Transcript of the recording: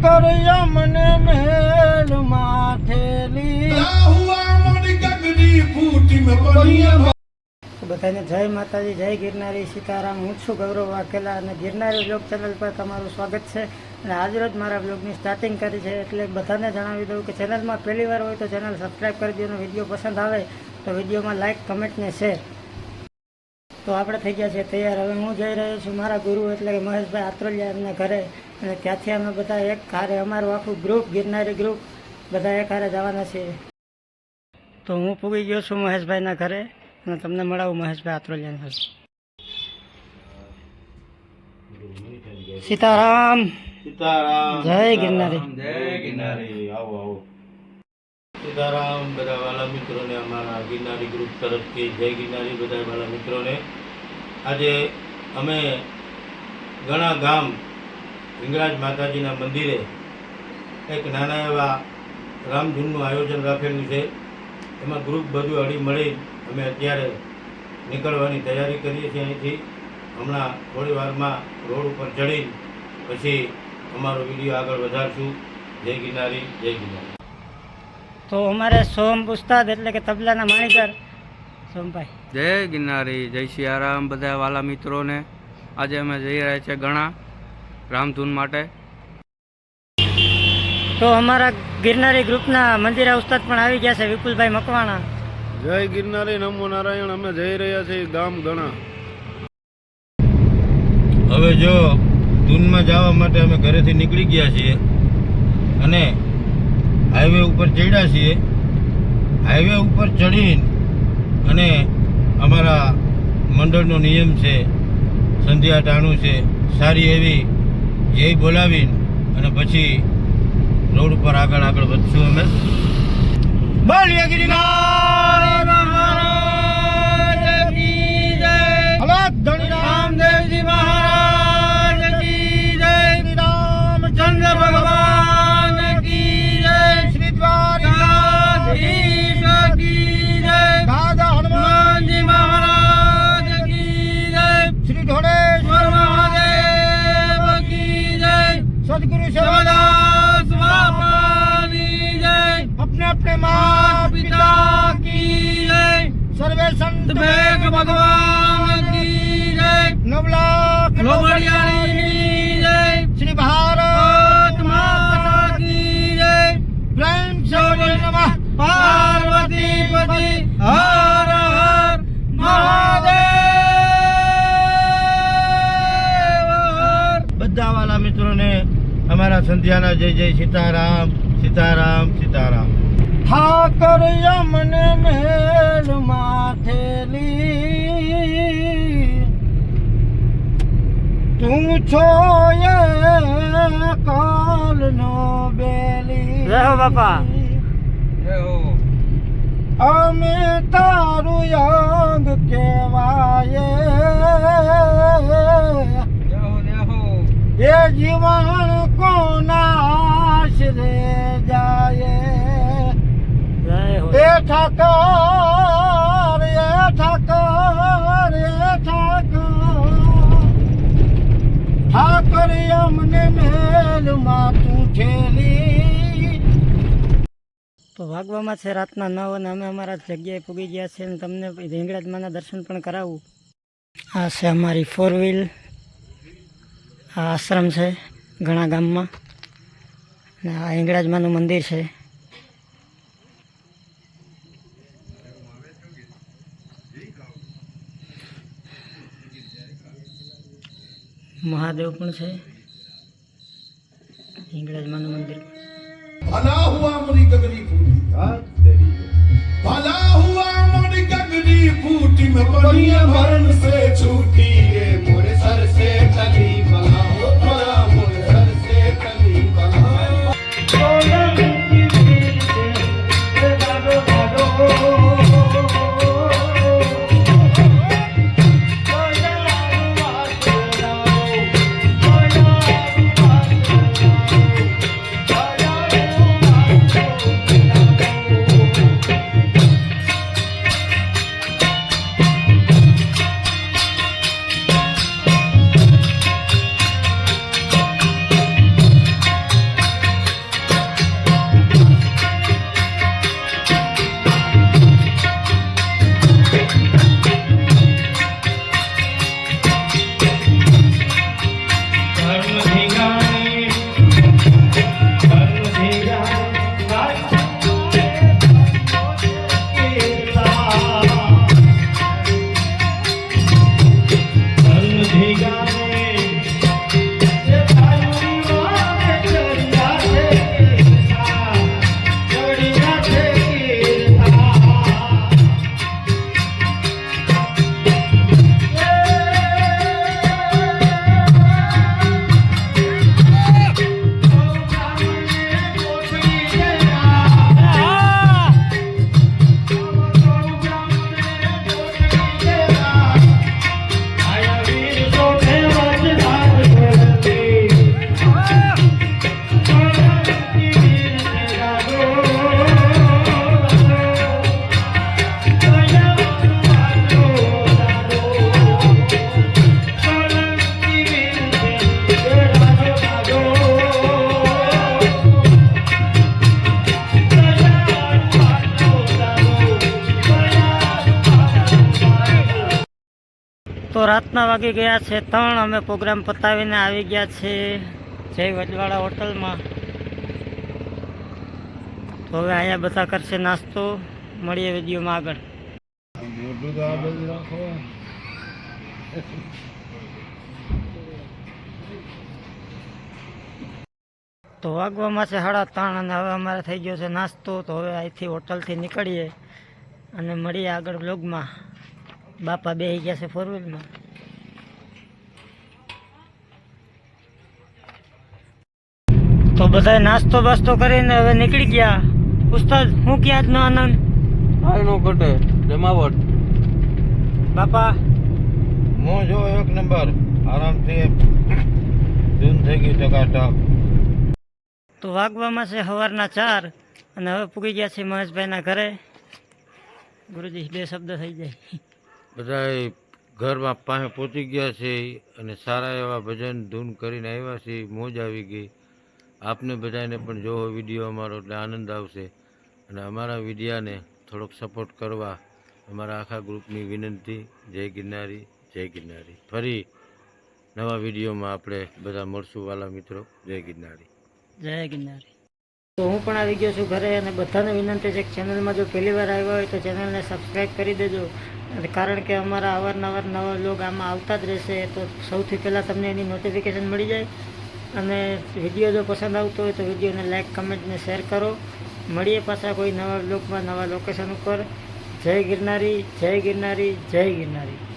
ઠાકર મને મેલ માથેલી. બધાને જય માતાજી, જય ગિરનારી સીતારામ. હું છું ગૌરવ વાઘેલા અને ગિરનારી બ્લોગ ચેનલ પર તમારું સ્વાગત છે. અને આજરોજ મારા બ્લોગની સ્ટાર્ટિંગ કરી છે એટલે બધાને જણાવી દઉં કે ચેનલમાં પહેલી વાર હોય તો ચેનલ સબસ્ક્રાઈબ કરી દો અને વીડિયો પસંદ આવે તો વિડીયોમાં લાઇક કમેન્ટ ને શેર તો આપણે થઈ ગયા છે તૈયાર. હવે હું જઈ રહ્યો છું મારા ગુરુ એટલે કે મહેશભાઈ આત્રોલિયા એમના ઘરે. અને ત્યાંથી અમે બધા એક હારે અમારું આખું ગ્રુપ ગિરનારી ગ્રુપ બધા એક હારે જવાના છીએ. તો હું પૂગી ગયો છું મહેશભાઈના ઘરે અને તમને મળાવું મહેશભાઈ આત્રોલિયાના ઘરે. સીતારામ. સીતારામ. જય ગિરનારી. જય ગિરનારી. આવો આવો. સીતારામ, બધા વાલા મિત્રોને અમારા ગિરનારી ગ્રુપ તરફથી, જય ગિરનારી બધા વાલા મિત્રોને. આજે અમે ઘણા ગામ હિંગળાજ માતાજીના મંદિરે એક નાના એવા રામધૂનનું આયોજન રાખેલું છે. એમાં ગ્રુપ બધું અડી મળી અમે અત્યારે નીકળવાની તૈયારી કરીએ છીએ અહીંથી. હમણાં થોડી વારમાં રોડ ઉપર ચડી પછી અમારો વીડિયો આગળ વધારશું. જય ગિરનારી જય ગિરનારી. તો અમારે સોમ ઉસ્તાદ એટલે કે તબલાના માણીકર. સોમભાઈ. જય ગિરનારી જય સિયારામ બધા વાલા મિત્રોને. આજે અમે જઈ રહ્યા છીએ ઘણા રામધૂન માટે. તો અમારા ગિરનારી ગ્રુપના મંદિરા ઉસ્તાદ પણ આવી ગયા છે વિપુલભાઈ મકવાણા. જય ગિરનારી નમો નારાયણ અમે જઈ રહ્યા છીએ ગામ ઘણા હવે જો ધૂનમાં જવા માટે અમે ઘરેથી નીકળી ગયા છીએ અને ઉપર ચડ્યા છીએ હાઈવે ઉપર ચડીને અને અમારા મંડળનો નિયમ છે, સંધ્યા ટાણું છે, સારી એવી જય બોલાવીને અને પછી રોડ ઉપર આગળ આગળ વધશું અમે. બોલીએ ગિરનારી अपने अपने माँ पिता की जय सर्वे संत भेद भगवान की जय नवलाख लोबड़ियानी जय श्री भारत माता की जय प्रेम से बोले नमः पार्वती पति हर हर મહાદેવ બધા વાલા મિત્રોને અમારા સંધ્યાના જય જય સીતારામ સીતારામ સીતારામ ઠાકર યમને મેલ માથેલી. તું છો એ કાલનો બેલી. જય હો બાપા. અમે તારું અંગ કેવાય એ જીવન કોના આશરે ઠાકર, એ ઠાકર એ ઠાકર. ઠાકર અમને મેલમાં તું ઠેલી. તો વાગવામાં છે રાતના નવ અને અમે અમારા જગ્યાએ પૂગી ગયા છે અને તમને હિંગળાજમાના દર્શન પણ કરાવું. આ છે અમારી ફોર વ્હીલ આ આશ્રમ છે ઘણા ગામમાં. અને આ હિંગળાજમાનું મંદિર છે. મહાદેવ પણ છે. હિંગળાજમાનું મંદિર. અના મુનિ કગરી રાતના વાગી ગયા છે ત્રણ. અમે પ્રોગ્રામ પતાવીને આવી ગયા છે જય વજવાડા હોટલમાં. તો હવે અહીંયા બધા કરશે નાસ્તો. મળીએ વિડીયોમાં આગળ. તો તો વાગવામાં છે સાડા ત્રણ અને હવે અમારે થઈ ગયો છે નાસ્તો. તો હવે અહીંથી હોટલથી નીકળીએ અને મળીએ આગળ બ્લોગમાં બાપા બે ગયા છે ફોર વ્હીલમાં તો બધા નાસ્તો બાસ્તો કરીને હવે નીકળી ગયા. ઉસ્તાદ હું ક્યાં આજનો આનંદ? આનો કટે જમાવટ. બાપા. હું જો એક નંબર આરામથી ધૂન થઈ ગઈ ટકાટક તો વાગવામાં છે સવારના ચાર અને હવે પૂગી ગયા છે મહેશભાઈના ઘરે. ગુરુજી બે શબ્દ થઈ જાય. બધાય ઘરમાં પાસે પહોંચી ગયા છે અને સારા એવા ભજન ધૂન કરીને આવ્યા છે મોજ આવી ગઈ. આપને બધાને પણ જોવો વીડિયો અમારો એટલે આનંદ આવશે. અને અમારા વિડીયાને થોડોક સપોર્ટ કરવા અમારા આખા ગ્રુપની વિનંતી. જય ગિરનારી જય ગિરનારી. ફરી નવા વિડીયોમાં આપણે બધા મળશું વાલા મિત્રો. જય ગિરનારી. જય ગિરનારી. તો હું પણ આવી ગયો છું ઘરે અને બધાને વિનંતી છે કે ચેનલમાં જો પહેલી વાર આવ્યા હોય તો ચેનલને સબસ્ક્રાઈબ કરી દેજો. કારણ કે અમારા અવારનવાર નવા લોગ આમાં આવતા જ રહેશે, તો સૌથી પહેલાં તમને એની નોટિફિકેશન મળી જાય. અને વીડિયો જો પસંદ આવતો હોય તો વિડીયોને લાઇક કમેન્ટને શેર કરો. મળીએ પાછા કોઈ નવા લોકમાં નવા લોકેશન ઉપર. જય ગિરનારી જય ગિરનારી જય ગિરનારી.